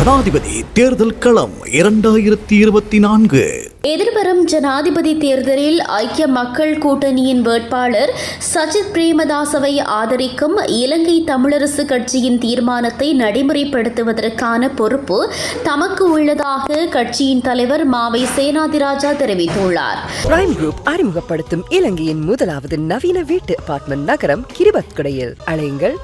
ஜனாதிபதி தேர்தல் களம் இரண்டாயிரத்தி இருபத்தி நான்கு. எதிர்வரும் ஜனாதிபதி தேர்தலில் ஐக்கிய மக்கள் கூட்டணியின் வேட்பாளர் சஜித் பிரேமதாசவை ஆதரிக்கும் இலங்கை தமிழரசு கட்சியின் தீர்மானத்தை நடைமுறைப்படுத்துவதற்கான பொறுப்பு தமக்கு உள்ளதாக கட்சியின் தலைவர் மாவை சேனாதிராஜா தெரிவித்துள்ளார். பிரைம் குரூப் அறிமுகப்படுத்தும் இலங்கையின் முதலாவது நவீன வீட்டு அபார்ட்மெண்ட் நகரம் கிரிபத்குடையில். அழையுங்கள்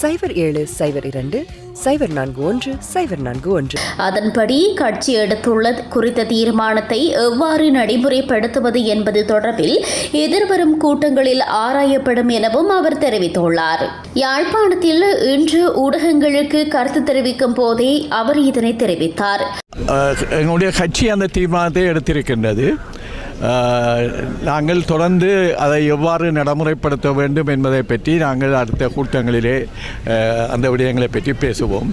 சைபர் ஏழு சைபர் இரண்டு சைபர் நான்கு ஒன்று சைபர் நான்கு ஒன்று. அதன்படி கட்சி எடுத்துள்ள குறித்த தீர்மானத்தை எவ்வாறு நடைமுறைப்படுத்துவது என்பது தொடர்பில் எதிர்வரும் கூட்டங்களில் ஆராயப்படும் எனவும் அவர் தெரிவித்துள்ளார். யாழ்ப்பாணத்தில் இன்று ஊடகங்களுக்கு கருத்து தெரிவிக்கும் போதே அவர் இதனை தெரிவித்தார். எங்களுடைய கட்சி அந்த தீர்மானத்தை எடுத்திருக்கின்றது. நாங்கள் தொடர்ந்து அதை எவ்வாறு நடைமுறைப்படுத்த வேண்டும் என்பதை பற்றி நாங்கள் அடுத்த கூட்டங்களிலே அந்த விடயங்களை பற்றி பேசுவோம்.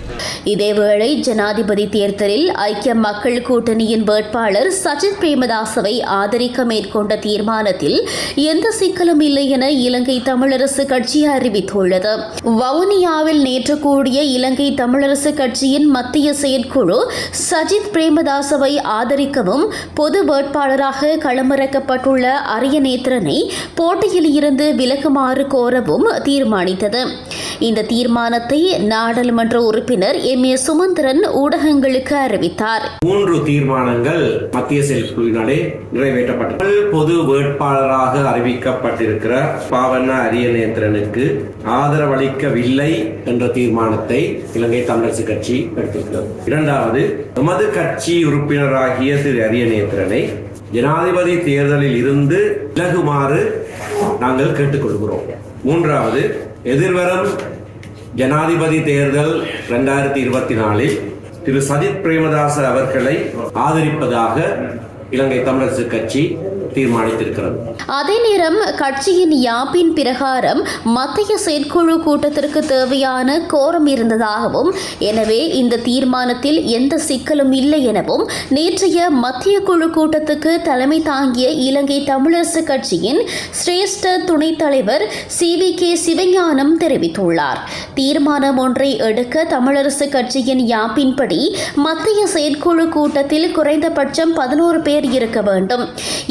இதேவேளை ஜனாதிபதி தேர்தலில் ஐக்கிய மக்கள் கூட்டணியின் வேட்பாளர் சஜித் பிரேமதாசவை ஆதரிக்க மேற்கொண்ட தீர்மானத்தில் எந்த சிக்கலும் இல்லை என இலங்கை தமிழரசு கட்சி அறிவித்துள்ளது. வவுனியாவில் நேற்று கூடிய இலங்கை தமிழரசு கட்சியின் மத்திய செயற்குழு சஜித் பிரேமதாசவை ஆதரிக்கவும் பொது வேட்பாளராக களமிறக்கப்பட்டுள்ள அரியநேத்திரனை போட்டியில் இருந்து விலகுமாறு கோரவும் தீர்மானித்தது. இந்த தீர்மானத்தை நாடாளுமன்ற உறுப்பினர் எம். ஏ. சுமந்திரன் ஊடகங்களுக்கு அறிவித்தார். மூன்று தீர்மானங்கள் மத்திய செயற்குழுவினாலே நிறைவேற்றப்பட்டது பொது வேட்பாளராக அறிவிக்கப்பட்டிருக்கிற பாவண்ண அரியநேத்திரனுக்கு ஆதரவளிக்கவில்லை என்ற தீர்மானத்தை இலங்கை தமிழரசு கட்சி எடுத்திருக்கிறது. இரண்டாவது எமது கட்சி உறுப்பினராகிய திரு அரியநேத்திரனை ஜனாதிபதி தேர்தலில் இருந்து விலகுமாறு நாங்கள் கேட்டுக்கொள்கிறோம். மூன்றாவது எதிர்வரும் ஜனாதிபதி தேர்தல் ரெண்டாயிரத்தி இருபத்தி நாலில் திரு சஜித் பிரேமதாச அவர்களை ஆதரிப்பதாக இலங்கை தமிழரசு கட்சி தீர்மானித்திருக்கிறது. அதே நேரம் கட்சியின் யாப்பின் பிரகாரம் மத்திய செயற்குழு கூட்டத்திற்கு தேவையான கோரம் இருந்ததாகவும் எனவே இந்த தீர்மானத்தில் எந்த சிக்கலும் இல்லை எனவும் நேற்றைய மத்திய குழு கூட்டத்துக்கு தலைமை தாங்கிய இலங்கை தமிழரசு கட்சியின் சிரேஷ்ட துணைத் தலைவர் சி வி கே சிவஞானம் தெரிவித்துள்ளார். தீர்மானம் ஒன்றை எடுக்க தமிழரசு கட்சியின் யாப்பின்படி மத்திய செயற்குழு கூட்டத்தில் குறைந்தபட்சம் பதினோரு பேர் இருக்க வேண்டும்.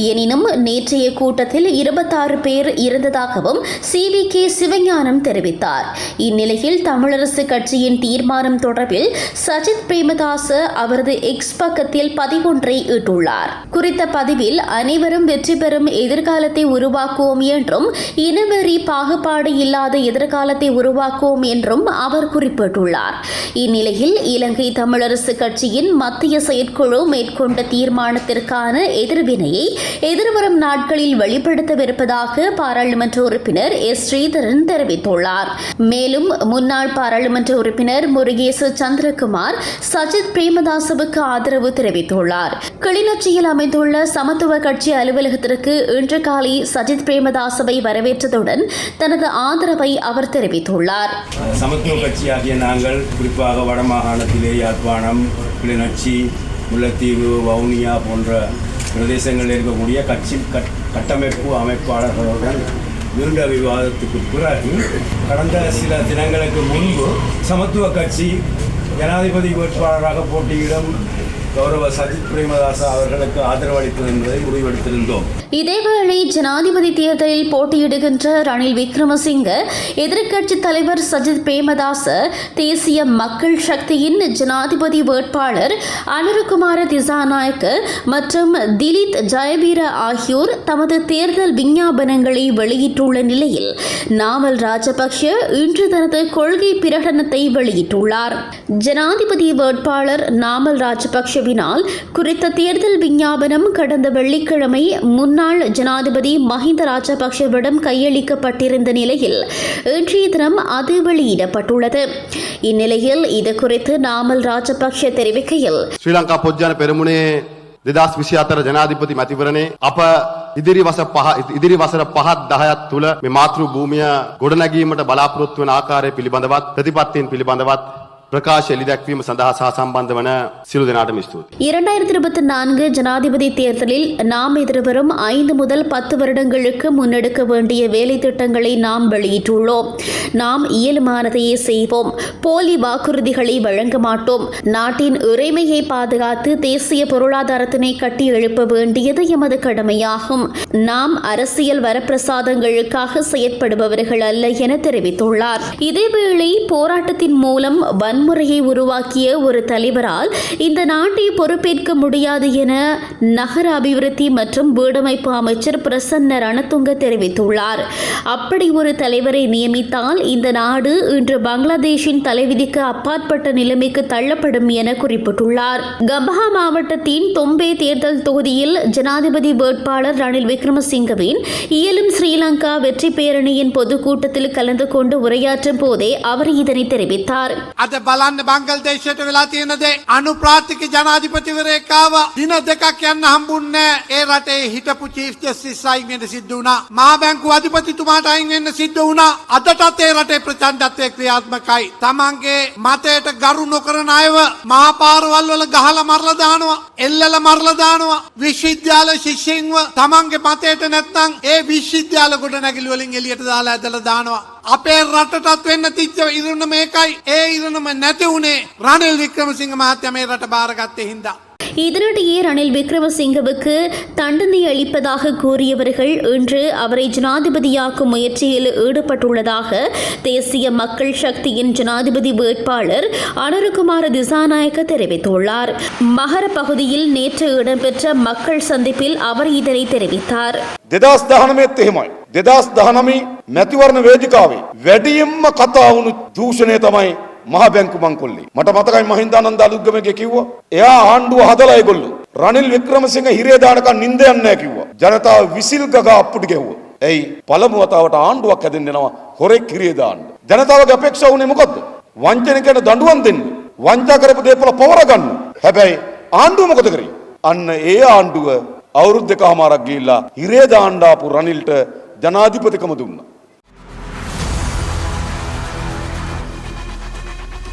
எனினும் நேற்றைய கூட்டத்தில் இருபத்தாறு பேர் இருந்ததாகவும் சி வி கே சிவஞானம் தெரிவித்தார். இந்நிலையில் தமிழரசு கட்சியின் தீர்மானம் தொடர்பில் சஜித் பிரேமதாச அவரது எக்ஸ் பக்கத்தில் பதிவொன்றை ஈட்டுள்ளார் குறித்த பதிவில் அனைவரும் வெற்றி பெறும் எதிர்காலத்தை உருவாக்குவோம் என்றும் இனவெறி பாகுபாடு இல்லாத எதிர்காலத்தை உருவாக்குவோம் என்றும் அவர் குறிப்பிட்டுள்ளார். இந்நிலையில் இலங்கை தமிழரசு கட்சியின் மத்திய செயற்குழு மேற்கொண்ட தீர்மானத்திற்கான எதிர்வினையை எதிர்வரும் நாட்களில் வெளிப்படுத்தவிருப்பதாக பாராளுமன்ற உறுப்பினர் எஸ். ஸ்ரீதரன் தெரிவித்துள்ளார். மேலும் முன்னாள் பாராளுமன்ற உறுப்பினர் முருகேசு சந்திரகுமார் சஜித் பிரேமதாசவுக்கு ஆதரவு தெரிவித்துள்ளார். கிளிநொச்சியில் அமைந்துள்ள சமத்துவ கட்சி அலுவலகத்திற்கு இன்று காலை சஜித் பிரேமதாசவை வரவேற்றதுடன் தனது ஆதரவை அவர் தெரிவித்துள்ளார். சமத்துவ கட்சியாகிய நாங்கள் குறிப்பாக வடமாகாணத்திலே யாழ்ப்பாணம் கிளிநொச்சி முல்லைத்தீவு வவுனியா போன்ற பிரதேசங்களில் இருக்கக்கூடிய கட்சி கட்- கட்டமைப்பு அமைப்பாளர்களுடன் நீண்ட விவாதத்துக்கு பிறகு கடந்த சில தினங்களுக்கு முன்பு சமத்துவ கட்சி ஜனாதிபதி வேட்பாளராக போட்டியிடும் கௌரவ சஜித் பிரேமதாசா அவர்களுக்கு ஆதரவளித்தது என்பதை முடிவெடுத்திருந்தோம். இதேவேளை ஜனாதிபதி தேர்தலில் போட்டியிடுகின்ற ரணில் விக்ரமசிங்க எதிர்க்கட்சி தலைவர் சஜித் பிரேமதாச தேசிய மக்கள் சக்தியின் ஜனாதிபதி வேட்பாளர் அனுருகுமார திசாநாயக்க மற்றும் திலித் ஜெயவீர ஆகியோர் தமது தேர்தல் விஞ்ஞாபனங்களை வெளியிட்டுள்ள நிலையில் நாமல் ராஜபக்ஷ இன்று தனது கொள்கை பிரகடனத்தை வெளியிட்டுள்ளார். ஜனாதிபதி வேட்பாளர் நாமல் ராஜபக்ஷவினால் குறித்த தேர்தல் விஞ்ஞாபனம் கடந்த வெள்ளிக்கிழமை முன்னாள் ஜனாதிபதி மஹிந்த ராஜபக்ஷவிடம் கையளிக்கப்பட்டிருந்த நிலையில் இன்றைய தினம் அது வெளியிடப்பட்டுள்ளது இந்நிலையில் இது குறித்து நாமல் ராஜபக்ஷ தெரிவிக்கையில் ශ්‍රී ලංකා පොජ්ජන පෙරමුණේ දෙදස් විසි අතර ජනාධිපති මැතිවරණේ අප ඉදිරි වස පහ ඉදිරි වසර පහත් දහයත් තුළ මේ මාතෘ භූමිය ගොඩනැගීමට බලාපොරොත්තු වන ආකාරය පිළිබඳවත් ප්‍රතිපත්තීන් පිළිබඳවත් ප්‍රකාශ එළිදැක්වීම සඳහා සහ සම්බන්ධ වන සියලු දෙනාටම ස්තුතියි. இரண்டாயிரத்தி இருபத்தி நான்கு ஜனாதிபதி தேர்தலில் நாம் எதிர்வரும் ஐந்து முதல் பத்து வருடங்களுக்கு முன்னெடுக்க வேண்டிய வேலை திட்டங்களை நாம் வெளியிட்டுள்ளோம் நாம் இயலுமானதையே செய்வோம் போலி வாக்குறுதிகளை வழங்க மாட்டோம் நாட்டின் இறைமையை பாதுகாத்து தேசிய பொருளாதாரத்தினை கட்டி எழுப்ப வேண்டியது எமது கடமையாகும் நாம் அரசியல் வரப்பிரசாதங்களுக்காக செயற்படுபவர்கள் அல்ல என தெரிவித்துள்ளார் இதேவேளை போராட்டத்தின் மூலம் வன்முறையை உருவாக்கிய ஒரு தலைவரால் இந்த நாட்டை பொறுப்பேற்க முடியாது என நகர அபிவிருத்தி மற்றும் வீடமைப்பு அமைச்சர் பிரசன்ன ரணதுங்க தெரிவித்துள்ளார். அப்படி ஒரு தலைவரை நியமித்தால் இந்த நாடு இன்று பங்களாதேஷின் தலைவிதிக்கு அப்பாற்பட்ட நிலைமைக்கு தள்ளப்படும் என குறிப்பிட்டுள்ளார். கபஹா மாவட்டத்தின் தொம்பே தேர்தல் தொகுதியில் ஜனாதிபதி வேட்பாளர் ரணில் விக்ரமசிங்கவின் இயலும் ஸ்ரீலங்கா வெற்றி பேரணியின் பொதுக்கூட்டத்தில் கலந்து கொண்டு உரையாற்றும் போதே அவர் இதனை தெரிவித்தார். බලන්න බංගල්දේශයට වෙලා තියෙන දේ අනුප්‍රාතික ජනාධිපතිවරයෙක් ආවා දින දෙකක් යන්න හම්බුන්නේ ඒ රටේ හිටපු චීෆ් ජස්ටිස් අයින් වෙන්න සිද්ධ වුණා. මහා බැංකුව අධිපතිතුමාට අයින් වෙන්න සිද්ධ වුණා. අදටත් ඒ රටේ ප්‍රචණ්ඩත්වය ක්‍රියාත්මකයි. තමන්ගේ මතයට ගරු නොකරන අයව මහා පාරවල් වල ගහලා මරලා දානවා. එල්ලලා මරලා දානවා. විශ්වවිද්‍යාල ශිෂ්‍යයින්ව තමන්ගේ මතයට නැත්නම් ඒ විශ්වවිද්‍යාල ගොඩ නැගිලි වලින් එළියට දාලා ඇදලා දානවා. අපේ රටටත් වෙන්න තිච්ච ඉරණම ඒකයි. ඒ ඉරණම නැති වුණේ රනිල් වික්‍රමසිංහ මහත්තයා මේ රට බාරගත්තේ හින්දා. இதனிடையே ரணில் விக்ரமசிங்கவுக்கு தண்டனை அளிப்பதாக கூறியவர்கள் இன்று அவரை ஜனாதிபதியாக்கும் முயற்சியில் ஈடுபட்டுள்ளதாக தேசிய மக்கள் சக்தியின் ஜனாதிபதி வேட்பாளர் அனுருகுமார திசாநாயக்க தெரிவித்துள்ளார் மகர பகுதியில் நேற்று இடம்பெற்ற மக்கள் சந்திப்பில் அவர் இதனை தெரிவித்தார் දෙදස් දහනමෙත් එහෙමයි. දෙදස් දහනමි මැතිවරණ වේදිකාවේ. වැඩියෙන්ම කතා වුණු දූෂණය තමයි මහ බැංකු මංකොල්ලේ. මට මතකයි මහින්දානන්ද අලුත්ගමගේ කිව්වා. එයා ආණ්ඩුව හදලා ඒගොල්ලෝ. රනිල් වික්‍රමසිංහ හිරේ දානකම් නිින්ද යන්නේ නැහැ කිව්වා. ජනතාව විසිල් ගගා අප්පුඩි ගැහුවා. ඇයි පළමු වතාවට ආණ්ඩුවක් හැදෙන්න යනවා හොරෙක් හිරේ දාන්න. ජනතාවගේ අපේක්ෂාව උනේ මොකද්ද? වංචනිකයට දඬුවම් දෙන්න. වංචා කරපු දේපල පවර ගන්න. හැබැයි ආණ්ඩුව මොකද කරේ? අන්න ඒ ආණ්ඩුව අවුරුදු දෙකමාරක් ගිහිල්ලා හිරේ දාන්න ආපු රනිල්ට ජනාධිපතිකම දුන්නා.